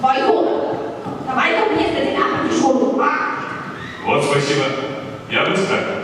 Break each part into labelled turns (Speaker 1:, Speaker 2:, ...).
Speaker 1: Твою! Давай-ка вместо тебя потихоньку, а?
Speaker 2: Вот спасибо. Я быстро.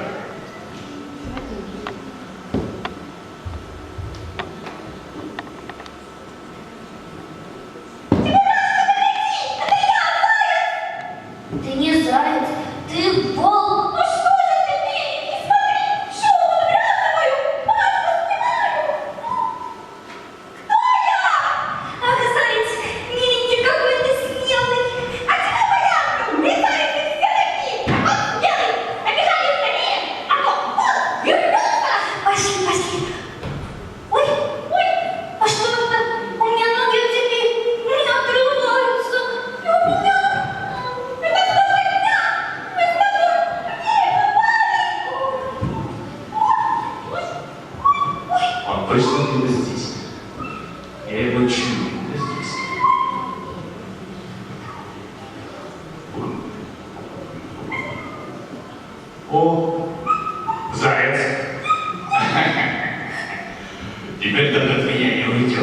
Speaker 3: Ты
Speaker 2: от меня не уйдешь.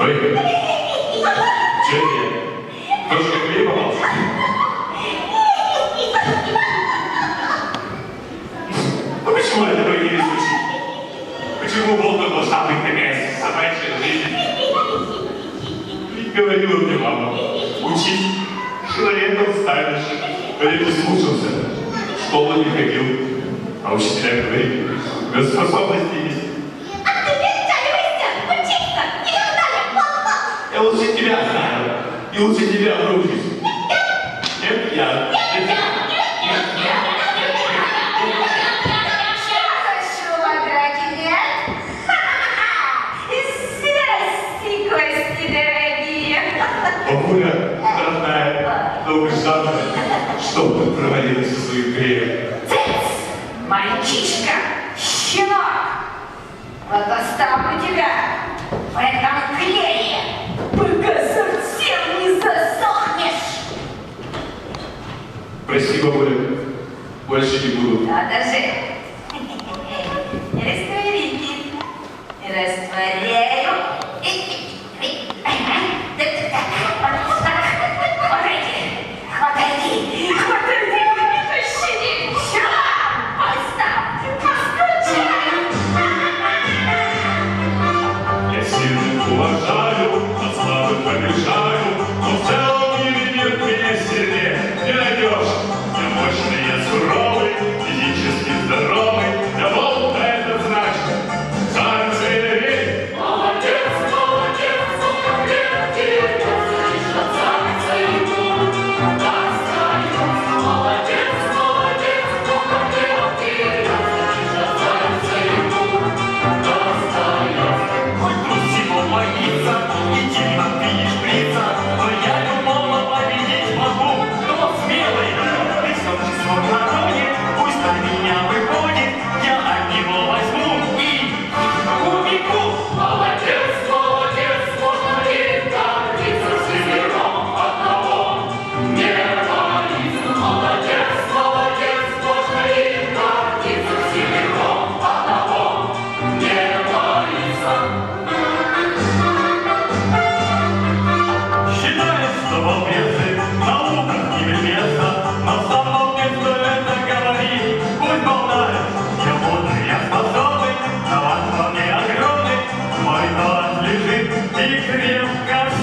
Speaker 2: Ой, что это? Тоже хлеб попался? Ну почему это такое не звучит? Почему волка должна быть такая собачья жизнь? Говорила мне мама, учись, человеком станешь. А не слушался, в школу не ходил. А учителя тебя способности есть.
Speaker 1: А ты не оттягивайся, учиться, никогда не плохо.
Speaker 2: Я лучше тебя знаю. И лучше тебя дружусь. Нет, я. Нет, я. Бабуля, родная, долго ждала, что ты провалилась в грех.
Speaker 3: Цец, мальчишка, щенок. Вот оставлю тебя в этом клее, пока совсем не засохнешь.
Speaker 2: Прости, бабуля, больше не буду.
Speaker 3: Надо же. Растворите. Растворяю. И и крепко